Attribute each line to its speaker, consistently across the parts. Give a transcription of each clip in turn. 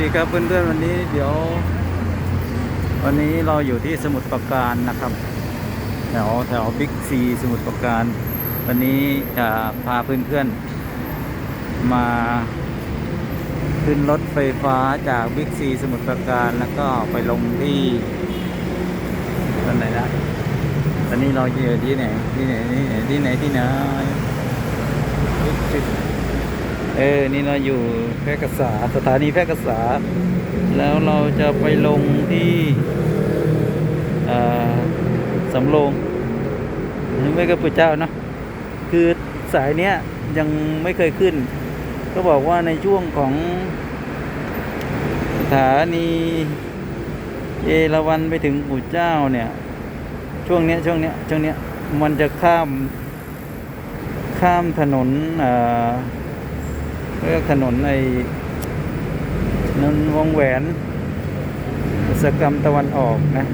Speaker 1: ดีครับเพื่อนๆวันนี้เดี๋ยว วันนี้เราอยู่ที่สมุทรปราการนะครับ แถวแถวบิ๊กซีสมุทรปราการ วันนี้จะพาเพื่อนๆมาขึ้นรถไฟฟ้าจากบิ๊กซีสมุทรปราการแล้วก็ไปลงที่ตอนไหนนะตอนนี้เราอยู่ที่ไหนที่ไหนที่ไหนที่ไหนที่ไหน เออ นี่เราอยู่แพร่กษาสถานีแพร่กษา แล้วเราจะไปลงที่สำโรงยังไม่ก็ปุเจ้าเนอะคือสายเนี้ยยังไม่เคยขึ้น ก็บอกว่าในช่วงของสถานีเอราวันไปถึงปู่เจ้าเนี่ย ช่วงเนี้ยช่วงเนี้ยช่วงเนี้ยมันจะข้ามข้ามถนนอ่า เรียกถนนในนนวงแหวนอุตสกรรมตะวันออกนะ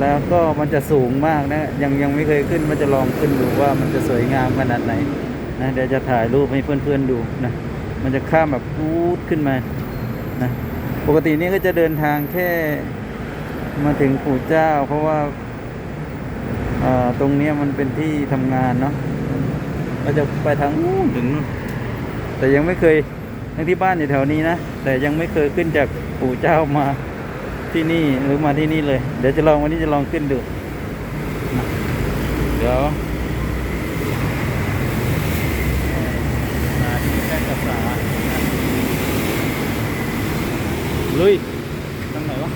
Speaker 1: แล้วก็มันจะสูงมากนะ ยังยังไม่เคยขึ้นมันจะลองขึ้นดูว่ามันจะสวยงามขนาดไหนนะเดี๋ยวจะถ่ายรูปให้เพื่อนๆดูนะ มันจะข้ามแบบพูดขึ้นมานะปกตินี่ก็จะเดินทางแค่มาถึงปู่เจ้า เพราะว่าตรงนี้มันเป็นที่ทำงานเนาะก็จะไปทางนู้นถึง แต่ยังไม่เคยทั้งที่บ้านอยู่แถวนี้นะ แต่ยังไม่เคยขึ้นจากปู่เจ้ามาที่นี่หรือมาที่นี่เลย เดี๋ยวจะลองวันนี้จะลองขึ้นดู เดี๋ยวมาที่แพร่กษาลุยทางไหนวะ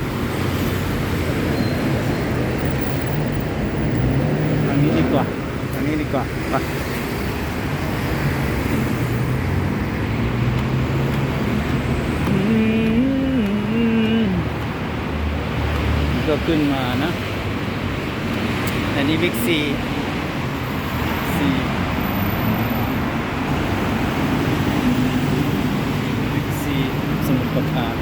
Speaker 1: ทางนี้ดีกว่าทางนี้ดีกว่าไป อืมก็ขึ้นมานะ อันนี้บิ๊กซีซีบิ๊กซีสมุทรปราการ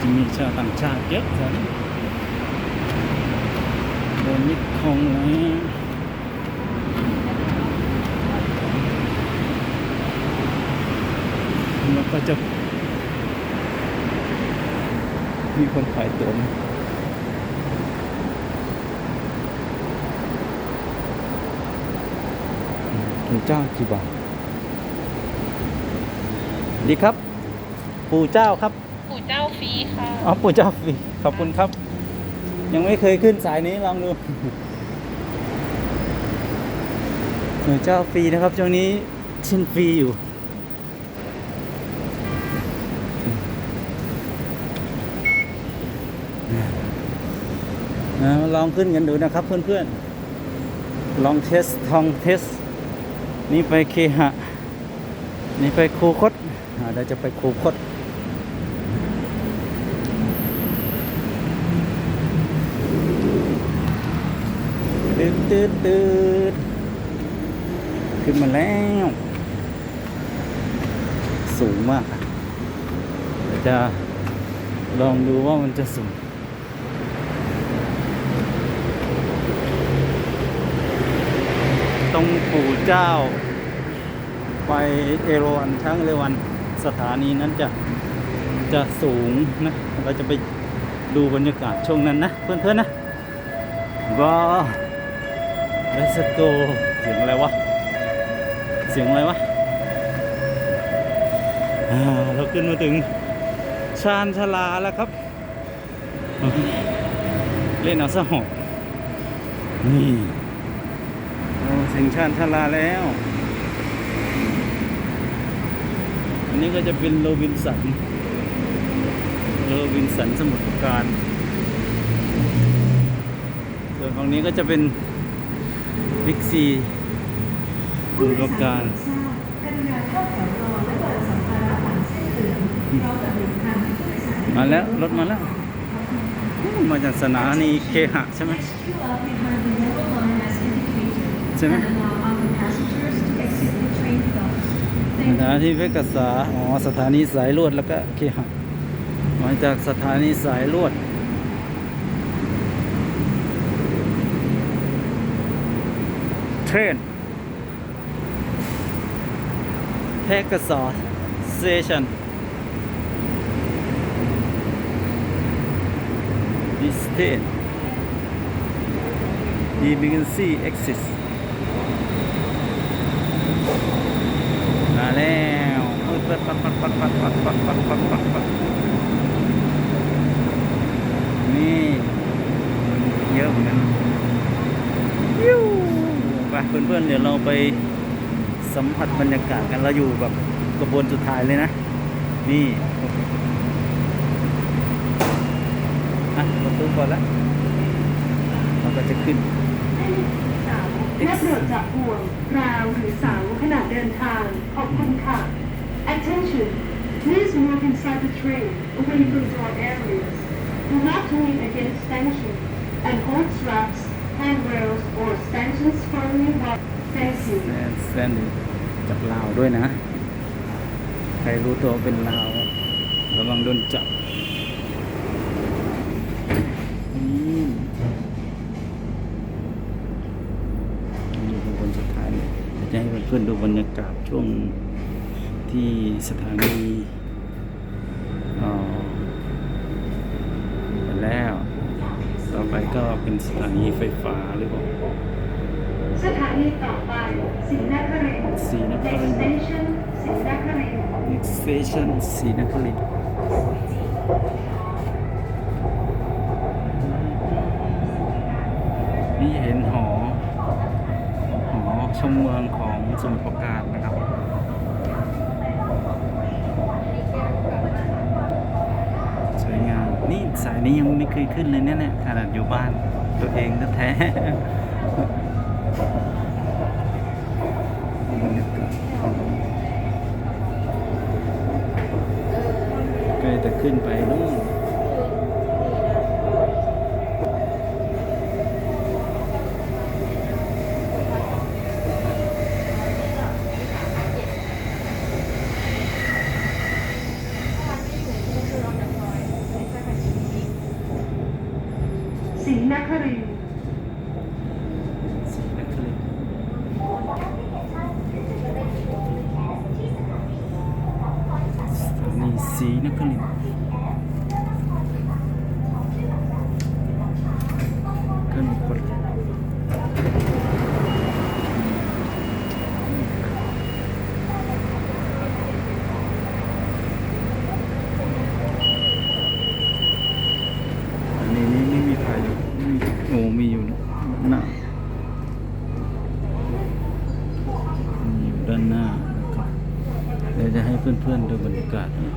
Speaker 1: จะมี ชาวต่างชาติเยอะจังโดนยึดครองแล้วแล้วก็จะ มีคนขายตั๋วไหมปู่เจ้ากี่บาทดีครับ ปู่เจ้าครับ
Speaker 2: ค่ะ
Speaker 1: อ๋อปู่เจ้าฟรีขอบคุณครับ ยังไม่เคยขึ้นสายนี้ลองดูปู่เจ้าฟรีนะครับช่วงนี้ชินฟรีอยู่นะลองขึ้นกันดูนะครับเพื่อนๆ ลองเทสทองเทส นี่ไปเคหะ นี่ไปคูคตเดี๋ยวจะไปคูคต ตืดตืดขึ้นมาแล้ว สูงมากอะจะลองดูว่ามันจะสูงตรงปู่เจ้า ไปเอราวันช้างเอราวันสถานีนั้นจะจะสูงนะ เราจะไปดูบรรยากาศช่วงนั้นนะ เพื่อนๆนะว้า เลสโกเสียงอะไรวะ เสียงอะไรวะเราขึ้นมาถึงชานชลาแล้วครับ เล่นเอาซะหอบนี่โอ้ถึงชานชลาแล้ว อันนี้ก็จะเป็นโรบินสัน โรบินสันสมุทรปราการ ส่วนฝั่งนี้ก็จะเป็น บิ๊กซีสมุทรปราการมาแล้ว รถมาแล้วอู้มาจากสถานีเคหะใช่ไหมใช่ไหมสถานีเพชรกษาอ๋อสถานีสายลวดแล้วก็เคหะมาจากสถานีสายลวด เทรน Pegasus Station Distance Emergency Exit มาแล้วปัดปัดปัดปัดปัดปัดปัดปัดปัดปัดปัดปัดนี่เยอะเหมือนกันยิ้ว ไปเพื่อนๆเดี๋ยวเราไปสัมผัสบรรยากาศกันเราอยู่แบบกระบวนสุดท้ายเลยนะ นี่อะประตูก่อนแล้วเราก็จะขึ้น
Speaker 2: และโปรดจับห่วงราวหรือเสาขณะเดินทางขอบคุณค่ะ Attention Please move inside the train away from door areas Do not lean against stanchion and hold straps handrails or stanchions firmly locked Thank you
Speaker 1: แซนแซนด์จับลาวด้วยนะ ใครรู้ตัวเป็นลาวระวังโดนจับอืมนี่เป็นคนสุดท้ายจะให้เพื่อนๆดูบรรยากาศช่วงที่สถานีเอ่อไปแล้ว ต่อไปก็ เป็นสถานีไฟฟ้าหรือเปล่า
Speaker 2: สถานีต่อไปศรีนครินทร์
Speaker 1: ศรีนคริน
Speaker 2: Next
Speaker 1: ทร์
Speaker 2: station ศรีนครินทร์
Speaker 1: Next station ศรีนครินทร์นี่เห็นหอ หอชมเมืองของสมุทรปราการนะครับ สวยงาม นี่สายนี้ยังไม่เคยขึ้นเลยเนี่ยเนี่ยขนาดอยู่บ้าน ตัวเองแท้กาศใกล้จะขึ้นไปนู่น
Speaker 2: ศรีนครินทร์
Speaker 1: ศรีนครินทร์สถานีศรีนครินทร์ขึ้นคนอันนี้นี่ไม่มีใครอยู่ไม่มีโอ้มีอยู่หน้ามีอยู่ด้านหน้านะครับเดี๋ยวจะให้ เพื่อนๆดูบรรยากาศนะ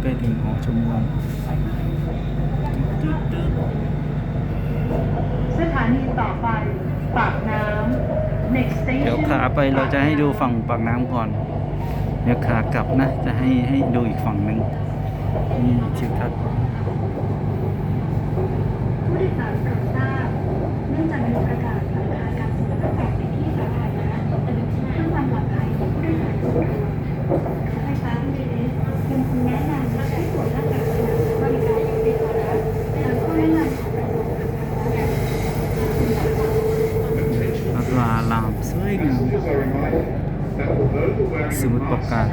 Speaker 1: ใกล้ถึงหอชมเมืองตึ๊ดๆ
Speaker 2: สถานีต่อไปปากน้ำ next
Speaker 1: ๆ
Speaker 2: station
Speaker 1: เดี๋ยวขาไปเราจะให้ดูฝั่งปากน้ำก่อน เดี๋ยวขากลับนะ จะให้ให้ดูอีกฝั่งหนึ่งนี่ทิวทัศน์
Speaker 2: กอบการ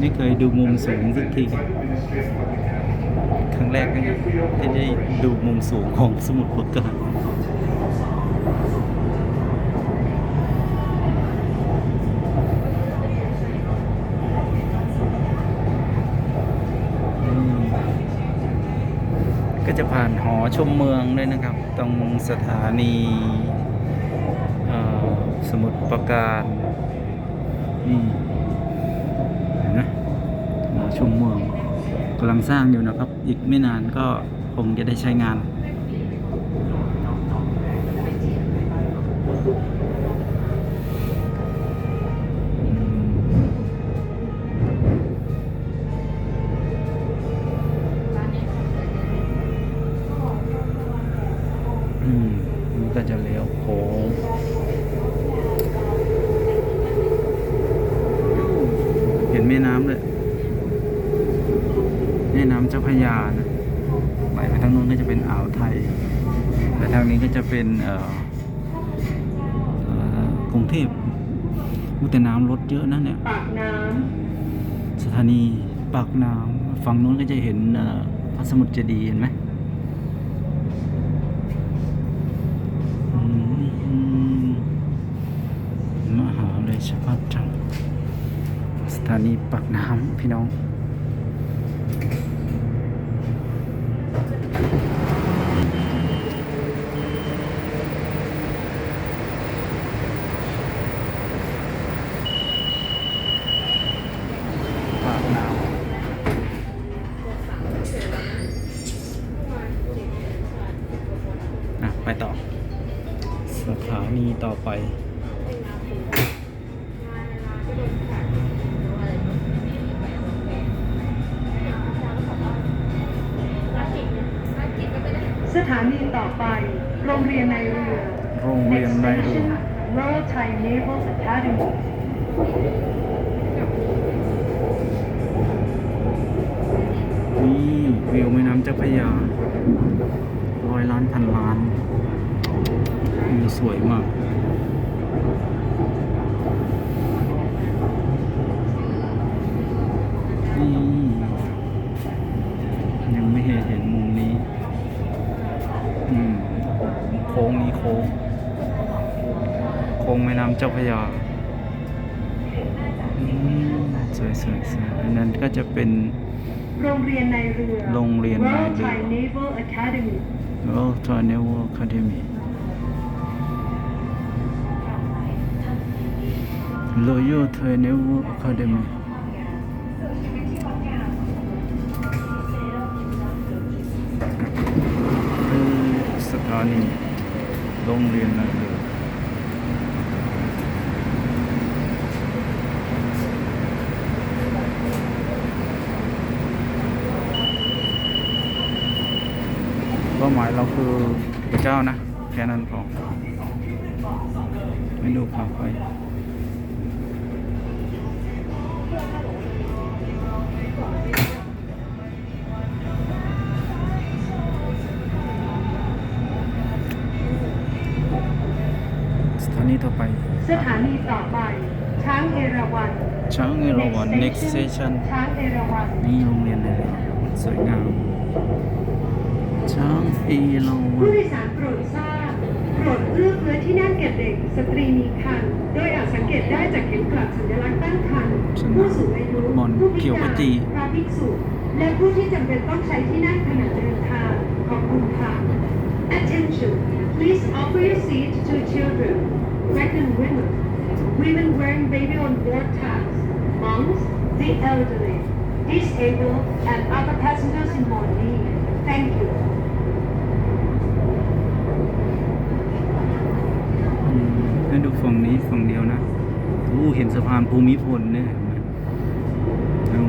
Speaker 2: ไม่
Speaker 1: เคยดูมุมสูงสักทีครั้งแรกนะที่ได้ดูมุมสูงของสมุดปราการอืม ก็จะผ่านหอชมเมืองด้วยนะครับ ตรงสถานีสมุทรปราการนี่เห็นไหมหอชมเมืองกำลังสร้างอยู่นะครับ อีกไม่นานก็คงจะได้ใช้งานางนี้ก็จะเป็นเอ่อเอ่อกรุงเทพอุยแต่น้ำรถเยอะนะเนี่ย
Speaker 2: ปากน้
Speaker 1: สถานีปากน้ำฝั่งนู้นก็จะเห็นเอ่อพระสมุทรเจดีย์เห็นไหมอืมมหาเลยชพัฒน์จังสถานีปากน้ำพี่น้อง ปากน้ำอะ ไปต่อ สถานี ต่อไปำ
Speaker 2: สถานีต่อไป โรงเรียนในเรือ
Speaker 1: โรงเรียนในเรือ
Speaker 2: Next station, Royal Thai Naval Academy
Speaker 1: นี่วิวแม่น้ำเจ้าพระยาร้อยล้านพันล้าน วิวสวยมากนี่ยังไม่เห็นเห็นมุมนี้อืมโค้งนี้โค้ง โค้งแม่น้ำเจ้าพระยาอืมสวยสวยสวยอันนั้นก็จะเป็น
Speaker 2: โรงเรียนในเรือ
Speaker 1: โรงเรียนในเรือ
Speaker 2: Royal Thai Naval Academy
Speaker 1: Royal Thai Naval Academy Royal Thai Naval Academy คือสถานีโรงเรียนในเรือเป้าหมายเราคือพระเจ้านะ แค่นั้นพอไม่ดูข่าวไป นีต่อไป
Speaker 2: สถานีต่อไป ช้างเอราวัณ
Speaker 1: ช้างเอราวัณ next station
Speaker 2: ช้างเอราวัณ
Speaker 1: นี่โรงเรียนในเรือสวยงาม ช้างเอราวั
Speaker 2: ผู้
Speaker 1: ณ
Speaker 2: โดยสารโปรดทราบโปรดเลือกเพื่อที่นั่งแก่เด็กสตรีมีครรภ์โดยอาจสังเกตได้จากเข็มกลัดสัญลักษณ์ตั้งครรภ์ผู้สูงอายุ
Speaker 1: บอล
Speaker 2: ผู้พิ
Speaker 1: เขียว
Speaker 2: กาก
Speaker 1: ระ
Speaker 2: ร
Speaker 1: จี
Speaker 2: พระภิกษุและผู้ที่จำเป็นต้องใช้ที่นั่งขณะเดินทางขอบคุณค่ะ Attention please offer your seat to children pregnant women women wearing baby on board tags moms the elderly disabled and other passengers in more need thank you
Speaker 1: ให้ดูฝั่งนี้ฝั่งเดียวนะอู้เห็นสะพานภูมิพลเนี่ยเห็นไหมอู้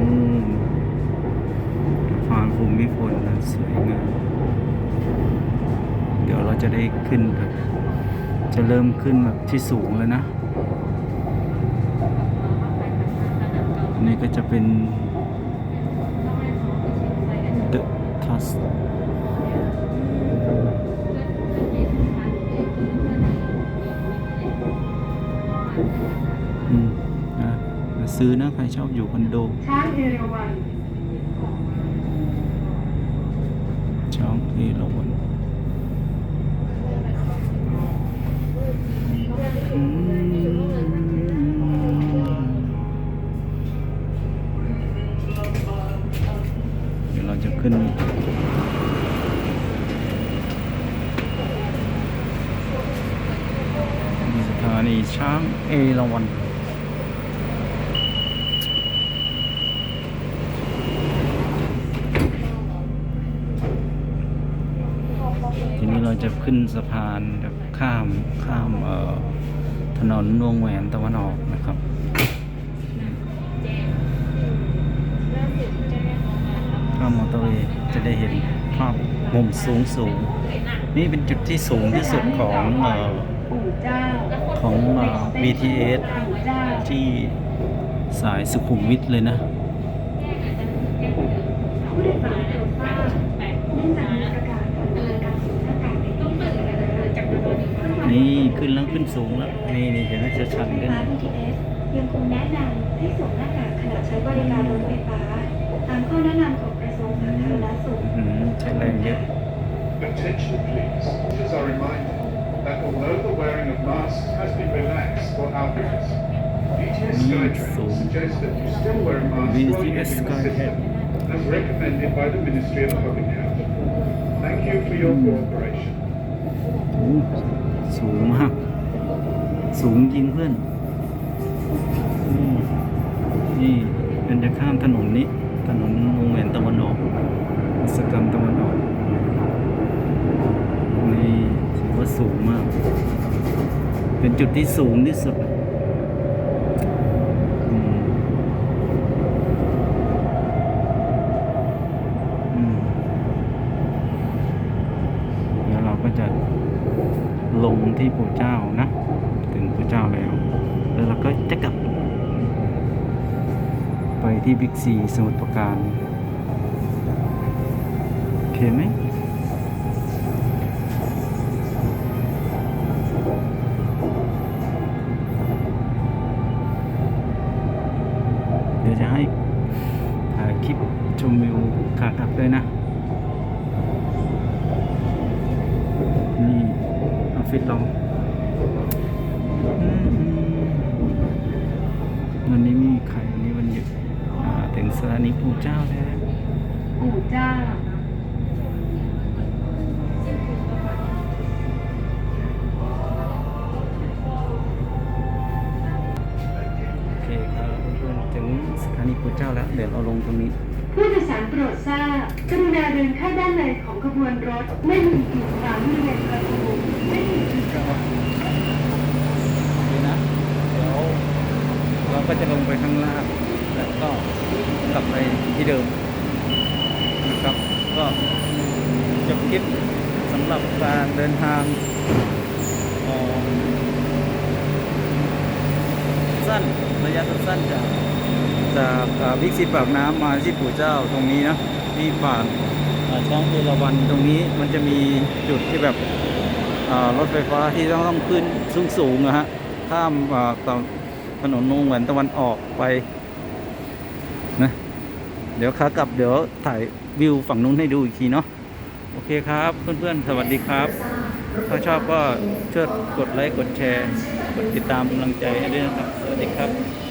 Speaker 1: สะพานภูมิพลนะสวยงาม เดี๋ยวเราจะได้ขึ้นแบบ จะเริ่มขึ้นแบบที่สูงแล้วนะนนี้ก็จะเป็น The t u s อืมนะซื้อนะ ใครชอบอยู่คอนโด
Speaker 2: ช้างเอราวัณ
Speaker 1: เอราวัณทีนี้เราจะขึ้นสะพานแบบข้ามข้ามเอ่อถนนวงแหวนตะวันออกนะครับข้ามมอเตอร์เวย์จะได้เห็นภาพมุมสูงสูง นี่เป็นจุดที่สูงที่สุดของเอ่อ ของเอ่อ BTS
Speaker 2: ปู่เจ้า
Speaker 1: ที่สายสุขุมวิทเลยนะ
Speaker 2: ผู้โดยสารโปรดทราบนื่องจากมีประกาศผ่อนคลายการสวมหน้ากากในที่สาธารณะจากระบบไฟฟ้า
Speaker 1: นี่ขึ้นแล้วขึ้นสูงแล้วนี่นี่เห็นไหมจะชัน
Speaker 2: ไฟ
Speaker 1: ขึ้น
Speaker 2: ฟ้า BTS ยังคงแนะนำให้สวมหน้ากากขณะใช้บริการรถไฟฟ้า ตามข้อแนะนำของกระทรวงสาธารณสุข
Speaker 1: อืมใช้แรงเยอะ
Speaker 3: Attention please. Passengers are reminded that although the wearing of masks has been relaxed for outbreaks, BTS Skytrain suggests that you still wear a mask while
Speaker 1: BTS
Speaker 3: using the
Speaker 1: Skytrain.
Speaker 3: system, as recommended by the Ministry of Public Health. Thank you for your cooperation.
Speaker 1: โอ้สูงมาก สูงจริงเพื่อนอืมนี่เป็นจะข้ามถนนนี้ ถนนวงแหวนตะวันออกอิสกรรมตะวันออก นี่ถือว่าสูงมาก เป็นจุดที่สูงที่สุดอืมเดี๋ยวเราก็จะลงที่ปู่เจ้านะ ถึงปู่เจ้าแล้ว แล้วเราก็จะกลับ ไปที่บิ๊กซีสมุทรปราการโอเคไหม ถานีปู่เจ้าแล้ว
Speaker 2: เดี๋
Speaker 1: ยวเราลงตรงนี้
Speaker 2: ผู้โดยสารโปรดทราบกรุณาเดินเข้าด้านในของขบวนรถ ไม่มีกีดขวางบริเวณประตูไม่มีจุดจอด
Speaker 1: ดีนะเดี๋ยวเราก็จะลงไปข้างล่างแล้วก็กลับไปที่เดิมนะครับก็จบคลิปสำหรับการเดินทางเอ่อสั้นระยะสั้นๆจาก จากบิ๊กซีปากน้ำมาที่ปู่เจ้าตรงนี้นะที่ผ่านช่องเอราวันตรงนี้มันจะมีจุดที่แบบรถไฟฟ้าที่ต้องต้องขึ้นสูงสูงๆอะฮะข้ามอ่าตถนนนงแหวนตะวันออกไปนะเดี๋ยวขากลับเดี๋ยวถ่ายวิวฝั่งนู้นให้ดูอีกทีเนาะโอเคครับ เพื่อนๆ สวัสดีครับ ถ้าชอบก็ช่วยกดไลค์กดแชร์ กดติดตามกำลังใจให้ด้วยนะครับ สวัสดีครับ